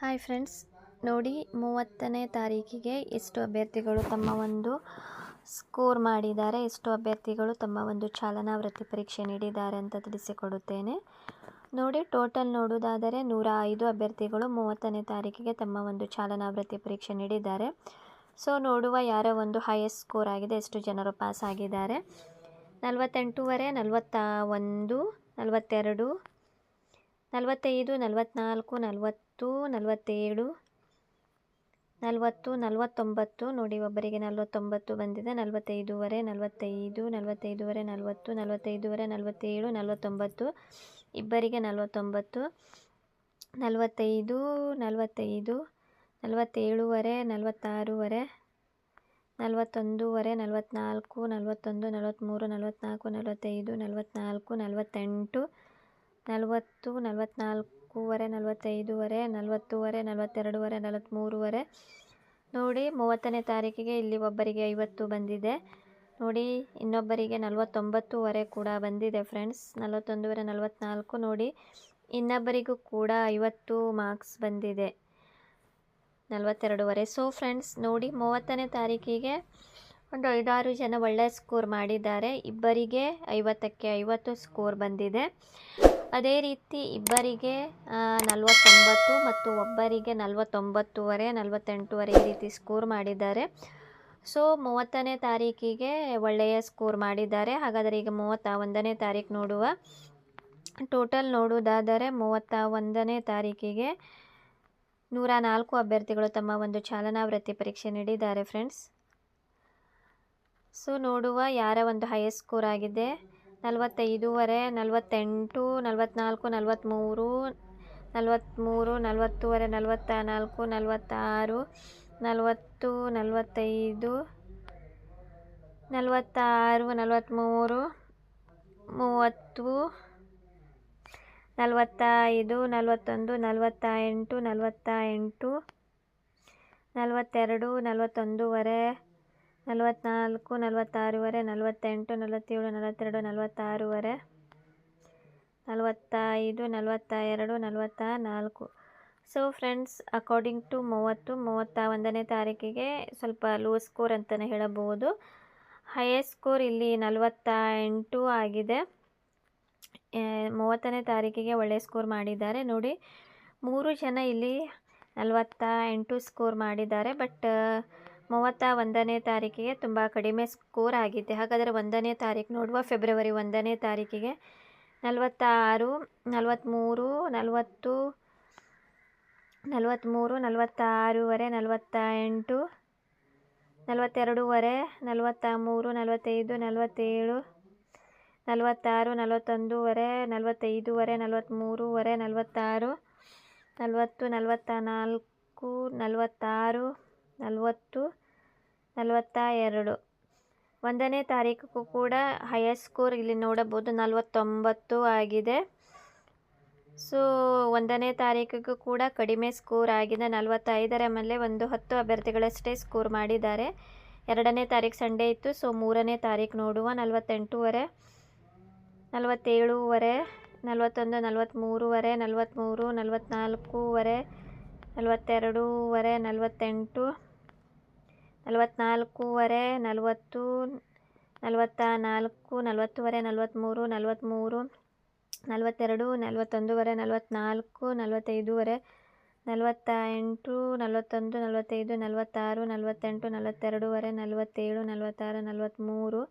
Hi friends ನೋಡಿ ಮೂವತ್ತನೇ ತಾರೀಕಿಗೆ ಎಷ್ಟು ಅಭ್ಯರ್ಥಿಗಳು ತಮ್ಮ ಒಂದು ಸ್ಕೋರ್ ಮಾಡಿದ್ದಾರೆ, ಎಷ್ಟು ಅಭ್ಯರ್ಥಿಗಳು ತಮ್ಮ ಒಂದು ಚಾಲನಾ ವೃತ್ತಿ ಪರೀಕ್ಷೆ ನೀಡಿದ್ದಾರೆ ಅಂತ ತಿಳಿಸಿಕೊಡುತ್ತೇನೆ. ನೋಡಿ ಟೋಟಲ್ ನೋಡುವುದಾದರೆ ನೂರ ಐದು ಅಭ್ಯರ್ಥಿಗಳು ಮೂವತ್ತನೇ ತಾರೀಕಿಗೆ ತಮ್ಮ ಒಂದು ಚಾಲನಾ ವೃತ್ತಿ ಪರೀಕ್ಷೆ ನೀಡಿದ್ದಾರೆ. ಸೊ ನೋಡುವ ಯಾರ ಒಂದು ಹೈಯೆಸ್ಟ್ ಸ್ಕೋರ್ ಆಗಿದೆ, ಎಷ್ಟು ಜನರು ಪಾಸ್ ಆಗಿದ್ದಾರೆ. ನಲವತ್ತೆಂಟೂವರೆ ನಲವತ್ತ ಒಂದು ನಲವತ್ತೆರಡು ನಲವತ್ತೈದು ನಲವತ್ತ್ನಾಲ್ಕು ನಲವತ್ತು, ನಲವತ್ತೇಳು, ನಲವತ್ತು, ನಲವತ್ತೊಂಬತ್ತು, ನೋಡಿ ಒಬ್ಬರಿಗೆ ನಲವತ್ತೊಂಬತ್ತು ಬಂದಿದೆ. ನಲವತ್ತೈದುವರೆ, ನಲವತ್ತೈದು, ನಲವತ್ತೈದುವರೆ, ನಲವತ್ತು, ನಲವತ್ತೈದುವರೆ, ನಲವತ್ತೇಳು, ನಲವತ್ತೊಂಬತ್ತು, ಇಬ್ಬರಿಗೆ ನಲವತ್ತೊಂಬತ್ತು, ನಲವತ್ತೈದು ನಲವತ್ತೈದು, ನಲವತ್ತೇಳುವರೆ, ನಲವತ್ತಾರೂವರೆ, ನಲವತ್ತೊಂದೂವರೆ ನಲವತ್ತ್ನಾಲ್ಕು ನಲವತ್ತೊಂದು ನಲವತ್ತ್ಮೂರು ನಲವತ್ತ್ನಾಲ್ಕು ನಲವತ್ತೈದು ನಲವತ್ತ್ನಾಲ್ಕು ನಲವತ್ತೆಂಟು ನಲವತ್ತು ನಲವತ್ತ್ನಾಲ್ಕೂವರೆ ನಲವತ್ತೈದೂವರೆ, ನಲವತ್ತೂವರೆ, ನಲವತ್ತೆರಡೂವರೆ ನಲವತ್ತ್ಮೂರುವರೆ ನೋಡಿ, ಮೂವತ್ತನೇ ತಾರೀಕಿಗೆ ಇಲ್ಲಿ ಒಬ್ಬರಿಗೆ ಐವತ್ತು ಬಂದಿದೆ. ನೋಡಿ, ಇನ್ನೊಬ್ಬರಿಗೆ ನಲವತ್ತೊಂಬತ್ತುವರೆ ಕೂಡ ಬಂದಿದೆ ಫ್ರೆಂಡ್ಸ್ ನಲವತ್ತೊಂದೂವರೆ ನಲವತ್ತ್ನಾಲ್ಕು ನೋಡಿ, ಇನ್ನೊಬ್ಬರಿಗೂ ಕೂಡ ಐವತ್ತು ಮಾರ್ಕ್ಸ್ ಬಂದಿದೆ. ನಲವತ್ತೆರಡೂವರೆ. ಸೊ ಫ್ರೆಂಡ್ಸ್ ನೋಡಿ, ಮೂವತ್ತನೇ ತಾರೀಕಿಗೆ ಒಂದು ಐದಾರು ಜನ ಒಳ್ಳೆಯ ಸ್ಕೋರ್ ಮಾಡಿದ್ದಾರೆ. ಇಬ್ಬರಿಗೆ ಐವತ್ತಕ್ಕೆ ಐವತ್ತು ಸ್ಕೋರ್ ಬಂದಿದೆ. ಅದೇ ರೀತಿ ಇಬ್ಬರಿಗೆ ನಲವತ್ತೊಂಬತ್ತು ಮತ್ತು ಒಬ್ಬರಿಗೆ ನಲವತ್ತೊಂಬತ್ತುವರೆ, ನಲವತ್ತೆಂಟುವರೆ ಈ ರೀತಿ ಸ್ಕೋರ್ ಮಾಡಿದ್ದಾರೆ. ಸೊ, ಮೂವತ್ತನೇ ತಾರೀಕಿಗೆ ಒಳ್ಳೆಯ ಸ್ಕೋರ್ ಮಾಡಿದ್ದಾರೆ. ಹಾಗಾದರೆ ಈಗ ಮೂವತ್ತ ಒಂದನೇ ತಾರೀಕು ನೋಡುವ ಟೋಟಲ್ ನೋಡುವುದಾದರೆ ಮೂವತ್ತ ಒಂದನೇ ತಾರೀಕಿಗೆ ನೂರ ನಾಲ್ಕು ಅಭ್ಯರ್ಥಿಗಳು ತಮ್ಮ ಒಂದು ಚಾಲನಾ ವೃತ್ತಿ ಪರೀಕ್ಷೆ ನೀಡಿದ್ದಾರೆ, ಫ್ರೆಂಡ್ಸ್. ಸೊ, ನೋಡುವ ಯಾರ ಒಂದು ಹೈಯೆಸ್ಟ್ ಸ್ಕೋರ್ ಆಗಿದೆ. ನಲವತ್ತೈದೂವರೆ, ನಲವತ್ತೆಂಟು ನಲವತ್ತ್ನಾಲ್ಕು ನಲವತ್ತ್ಮೂರು ನಲವತ್ತ್ಮೂರು ನಲವತ್ತೂವರೆ ನಲವತ್ತ ನಾಲ್ಕು ನಲವತ್ತಾರು, ನಲವತ್ತು, ನಲವತ್ತೈದು, ನಲವತ್ತಾರು ನಲವತ್ತ್ಮೂರು ಮೂವತ್ತು, ನಲವತ್ತೈದು, ನಲವತ್ತೊಂದು ನಲವತ್ತ ಎಂಟು ನಲವತ್ತ ಎಂಟು ನಲವತ್ತೆರಡು, ನಲವತ್ತೊಂದೂವರೆ ನಲವತ್ತ್ನಾಲ್ಕು ನಲವತ್ತಾರೂವರೆ, ನಲವತ್ತೆಂಟು, ನಲವತ್ತೇಳು, ನಲವತ್ತೆರಡು, ನಲವತ್ತಾರೂವರೆ, ನಲವತ್ತೈದು ನಲವತ್ತ ಎರಡು ನಲವತ್ತ ನಾಲ್ಕು ಸೊ ಫ್ರೆಂಡ್ಸ್ ಅಕಾರ್ಡಿಂಗ್ ಟು ಮೂವತ್ತು ಮೂವತ್ತ ಒಂದನೇ ತಾರೀಕಿಗೆ ಸ್ವಲ್ಪ ಲೋ ಸ್ಕೋರ್ ಅಂತಲೇ ಹೇಳಬಹುದು. ಹೈಯೆಸ್ಟ್ ಸ್ಕೋರ್ ಇಲ್ಲಿ ನಲವತ್ತ ಎಂಟು ಆಗಿದೆ ಮೂವತ್ತನೇ ತಾರೀಕಿಗೆ ಒಳ್ಳೆಯ ಸ್ಕೋರ್ ಮಾಡಿದ್ದಾರೆ. ನೋಡಿ, ಮೂರು ಜನ ಇಲ್ಲಿ ನಲವತ್ತ ಎಂಟು ಸ್ಕೋರ್ ಮಾಡಿದ್ದಾರೆ. ಬಟ್ ಮೂವತ್ತ ಒಂದನೇ ತಾರೀಕಿಗೆ ತುಂಬ ಕಡಿಮೆ ಸ್ಕೋರ್ ಆಗಿದೆ. ಹಾಗಾದರೆ ಒಂದನೇ ತಾರೀಕು ನೋಡುವ, ಫೆಬ್ರವರಿ ಒಂದನೇ ತಾರೀಕಿಗೆ. ನಲವತ್ತ ಆರು ನಲವತ್ತ್ಮೂರು ನಲವತ್ತು ನಲವತ್ತ್ಮೂರು ನಲವತ್ತ ಆರೂವರೆ ನಲವತ್ತ ಎಂಟು ನಲವತ್ತೆರಡೂವರೆ ನಲವತ್ತ ಮೂರು ನಲವತ್ತೈದು, ನಲವತ್ತೇಳು, ನಲವತ್ತಾರು, ನಲವತ್ತೊಂದೂವರೆ, ನಲವತ್ತೈದೂವರೆ ನಲವತ್ತ್ಮೂರುವರೆ ನಲವತ್ತಾರು, ನಲವತ್ತು ನಲವತ್ತ ನಾಲ್ಕು ನಲವತ್ತಾರು ನಲವತ್ತು, ನಲವತ್ತ ಎರಡು. ಒಂದನೇ ತಾರೀಕು ಕೂಡ ಹೈಯೆಸ್ಟ್ ಸ್ಕೋರ್ ಇಲ್ಲಿ ನೋಡಬಹುದು. ನಲವತ್ತೊಂಬತ್ತು ಆಗಿದೆ. ಸೊ ಒಂದನೇ ತಾರೀಕಿಗೂ ಕೂಡ ಕಡಿಮೆ ಸ್ಕೋರ್ ಆಗಿದೆ. ನಲವತ್ತೈದರ ಮೇಲೆ ಒಂದು ಹತ್ತು ಅಭ್ಯರ್ಥಿಗಳಷ್ಟೇ ಸ್ಕೋರ್ ಮಾಡಿದ್ದಾರೆ. ಎರಡನೇ ತಾರೀಕು ಸಂಡೇ ಇತ್ತು. ಸೊ ಮೂರನೇ ತಾರೀಕು ನೋಡುವ. ನಲವತ್ತೆಂಟೂವರೆ, ನಲವತ್ತೇಳೂವರೆ, ನಲವತ್ತೊಂದು ನಲವತ್ತ್ಮೂರುವರೆ ನಲವತ್ತ್ಮೂರು ನಲವತ್ತ್ನಾಲ್ಕೂವರೆ ನಲವತ್ತೆರಡೂವರೆ, ನಲವತ್ತೆಂಟು ನಲವತ್ತ್ನಾಲ್ಕೂವರೆ ನಲವತ್ತು, ನಲವತ್ತ ನಾಲ್ಕು, ನಲವತ್ತೂವರೆ ನಲವತ್ತ್ಮೂರು ನಲವತ್ತ್ಮೂರು ನಲವತ್ತೆರಡು, ನಲವತ್ತೊಂದುವರೆ ನಲವತ್ತ್ನಾಲ್ಕು ನಲವತ್ತೈದುವರೆ ನಲವತ್ತ ಎಂಟು ನಲವತ್ತೊಂದು, ನಲವತ್ತೈದು, ನಲವತ್ತಾರು, ನಲವತ್ತೆಂಟು, ನಲವತ್ತೆರಡುವರೆ, ನಲವತ್ತೇಳು, ನಲವತ್ತಾರು ನಲವತ್ತ್ಮೂರು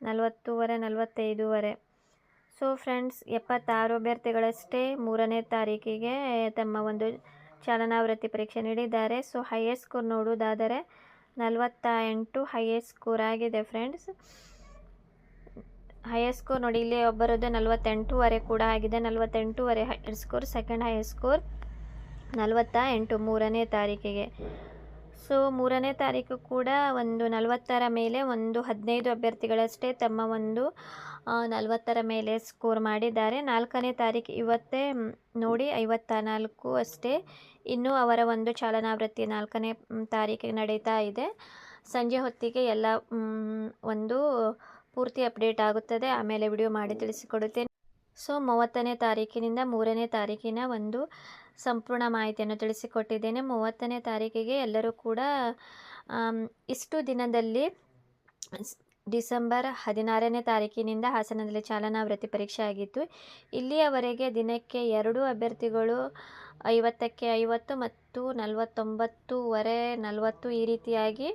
ನಲವತ್ತೂವರೆ, ನಲವತ್ತೈದುವರೆ. ಸೊ ಫ್ರೆಂಡ್ಸ್ ಎಪ್ಪತ್ತಾರು ಅಭ್ಯರ್ಥಿಗಳಷ್ಟೇ ಮೂರನೇ ತಾರೀಕಿಗೆ ತಮ್ಮ ಒಂದು ಚಾಲನಾ ವೃತ್ತಿ ಪರೀಕ್ಷೆ ನೀಡಿದ್ದಾರೆ. ಸೊ ಹೈಯೆಸ್ಟ್ ಸ್ಕೋರ್ ನೋಡುವುದಾದರೆ ನಲವತ್ತ ಎಂಟು ಹೈಯೆಸ್ಟ್ ಸ್ಕೋರ್ ಆಗಿದೆ ಫ್ರೆಂಡ್ಸ್ ಹೈಯೆಸ್ಟ್ ಸ್ಕೋರ್ ನೋಡಿ, ಇಲ್ಲಿ ಒಬ್ಬರದ್ದು ನಲವತ್ತೆಂಟೂವರೆ ಕೂಡ ಆಗಿದೆ. ನಲವತ್ತೆಂಟೂವರೆ highest score second highest score ನಲವತ್ತ ಎಂಟು ಮೂರನೇ ತಾರೀಕಿಗೆ. ಸೊ ಮೂರನೇ ತಾರೀಕು ಕೂಡ ಒಂದು ನಲವತ್ತರ ಮೇಲೆ ಒಂದು ಹದಿನೈದು ಅಭ್ಯರ್ಥಿಗಳಷ್ಟೇ ತಮ್ಮ ಒಂದು ನಲವತ್ತರ ಮೇಲೆ ಸ್ಕೋರ್ ಮಾಡಿದ್ದಾರೆ. ನಾಲ್ಕನೇ ತಾರೀಕು ಇವತ್ತೇ ನೋಡಿ ಐವತ್ತ ನಾಲ್ಕು ಅಷ್ಟೇ. ಇನ್ನೂ ಅವರ ಒಂದು ಚಾಲನಾವೃತ್ತಿ ನಾಲ್ಕನೇ ತಾರೀಕಿಗೆ ನಡೀತಾ ಇದೆ. ಸಂಜೆ ಹೊತ್ತಿಗೆ ಎಲ್ಲ ಒಂದು ಪೂರ್ತಿ ಅಪ್ಡೇಟ್ ಆಗುತ್ತದೆ. ಆಮೇಲೆ ವಿಡಿಯೋ ಮಾಡಿ ತಿಳಿಸಿಕೊಡುತ್ತೇನೆ. ಸೊ ಮೂವತ್ತನೇ ತಾರೀಕಿನಿಂದ ಮೂರನೇ ತಾರೀಕಿನ ಒಂದು ಸಂಪೂರ್ಣ ಮಾಹಿತಿಯನ್ನು ತಿಳಿಸಿಕೊಟ್ಟಿದ್ದೇನೆ. ಮೂವತ್ತನೇ ತಾರೀಕಿಗೆ ಎಲ್ಲರೂ ಕೂಡ ಇಷ್ಟು ದಿನದಲ್ಲಿ ಡಿಸೆಂಬರ್ ಹದಿನಾರನೇ ತಾರೀಕಿನಿಂದ ಹಾಸನದಲ್ಲಿ ಚಾಲನಾ ವೃತ್ತಿ ಪರೀಕ್ಷೆ ಆಗಿತ್ತು ಇಲ್ಲಿಯವರೆಗೆ ದಿನಕ್ಕೆ ಎರಡು ಅಭ್ಯರ್ಥಿಗಳು ಐವತ್ತಕ್ಕೆ ಐವತ್ತು ಮತ್ತು ನಲವತ್ತೊಂಬತ್ತುವರೆ ನಲವತ್ತು ಈ ರೀತಿಯಾಗಿ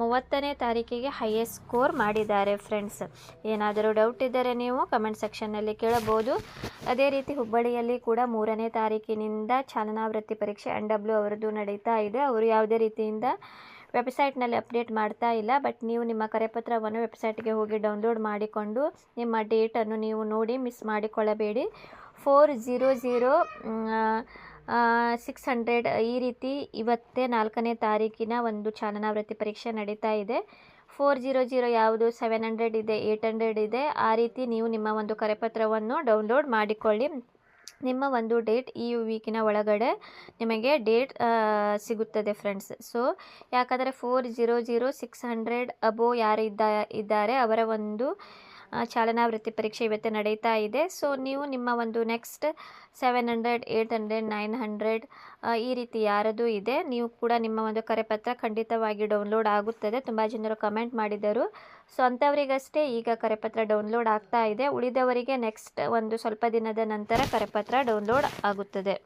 ಮೂವತ್ತನೇ ತಾರೀಕಿಗೆ ಹೈಯೆಸ್ಟ್ ಸ್ಕೋರ್ ಮಾಡಿದ್ದಾರೆ ಫ್ರೆಂಡ್ಸ್ ಏನಾದರೂ ಡೌಟ್ ಇದ್ದರೆ ನೀವು ಕಮೆಂಟ್ ಸೆಕ್ಷನ್ನಲ್ಲಿ ಕೇಳಬಹುದು. ಅದೇ ರೀತಿ ಹುಬ್ಬಳ್ಳಿಯಲ್ಲಿ ಕೂಡ ಮೂರನೇ ತಾರೀಕಿನಿಂದ ಚಾಲನಾ ವೃತ್ತಿ ಪರೀಕ್ಷೆ ಎನ್ ಡಬ್ಲ್ಯೂ ಅವರದ್ದು ನಡೀತಾ ಇದೆ. ಅವರು ಯಾವುದೇ ರೀತಿಯಿಂದ ವೆಬ್ಸೈಟ್ನಲ್ಲಿ ಅಪ್ಡೇಟ್ ಮಾಡ್ತಾ ಇಲ್ಲ, ಬಟ್ ನೀವು ನಿಮ್ಮ ಕರೆಪತ್ರವನ್ನು ವೆಬ್ಸೈಟ್ಗೆ ಹೋಗಿ ಡೌನ್ಲೋಡ್ ಮಾಡಿಕೊಂಡು ನಿಮ್ಮ ಡೇಟನ್ನು ನೀವು ನೋಡಿ miss ಮಾಡಿಕೊಳ್ಳಬೇಡಿ. Four zero zero six hundred ಈ ರೀತಿ ಇವತ್ತೇ ನಾಲ್ಕನೇ ತಾರೀಕಿನ ಒಂದು ಚಾಲನಾವೃತ್ತಿ ಪರೀಕ್ಷೆ ನಡೀತಾ ಇದೆ. ಫೋರ್ ಜೀರೋ ಜೀರೋ ಯಾವುದು? ಸೆವೆನ್ ಹಂಡ್ರೆಡ್ ಇದೆ ಏಯ್ಟ್ ಹಂಡ್ರೆಡ್ ಇದೆ. ಆ ರೀತಿ ನೀವು ನಿಮ್ಮ ಒಂದು ಕರೆಪತ್ರವನ್ನು ಡೌನ್ಲೋಡ್ ಮಾಡಿಕೊಳ್ಳಿ. ನಿಮ್ಮ ಒಂದು ಡೇಟ್ ಈ ವೀಕಿನ ಒಳಗಡೆ ನಿಮಗೆ ಡೇಟ್ ಸಿಗುತ್ತದೆ ಫ್ರೆಂಡ್ಸ್. ಸೊ, ಯಾಕಂದರೆ four zero zero six hundred above ಯಾರು ಇದ್ದ, ಇದ್ದಾರೆ ಅವರ ಒಂದು ಚಾಲನಾ ವೃತ್ತಿ ಪರೀಕ್ಷೆ ಇವತ್ತೇ ನಡೀತಾ ಇದೆ. ಸೊ ನೀವು ನಿಮ್ಮ ಒಂದು next seven hundred eight hundred nine hundred ಈ ರೀತಿ ಯಾರದು ಇದೆ, ನೀವು ಕೂಡ ನಿಮ್ಮ ಒಂದು ಕರೆಪತ್ರ ಖಂಡಿತವಾಗಿ ಡೌನ್ಲೋಡ್ ಆಗುತ್ತದೆ. ತುಂಬ ಜನರು ಕಮೆಂಟ್ ಮಾಡಿದರು. ಸೊ ಅಂಥವರಿಗಷ್ಟೇ ಈಗ ಕರೆಪತ್ರ ಡೌನ್ಲೋಡ್ ಆಗ್ತಾ ಇದೆ. ಉಳಿದವರಿಗೆ ನೆಕ್ಸ್ಟ್ ಒಂದು ಸ್ವಲ್ಪ ದಿನದ ನಂತರ ಕರೆಪತ್ರ ಡೌನ್ಲೋಡ್ ಆಗುತ್ತದೆ.